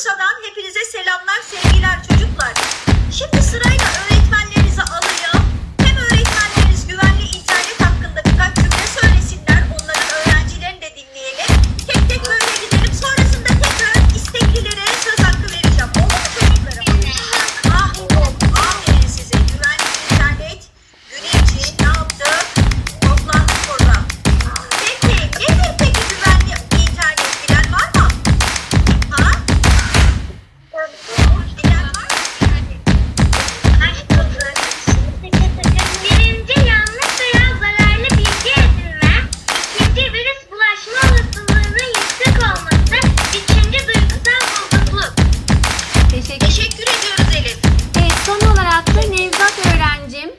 Bursa'dan hepinize selamlar, teşekkür ediyoruz Elif. E, son olarak da Nevzat öğrencim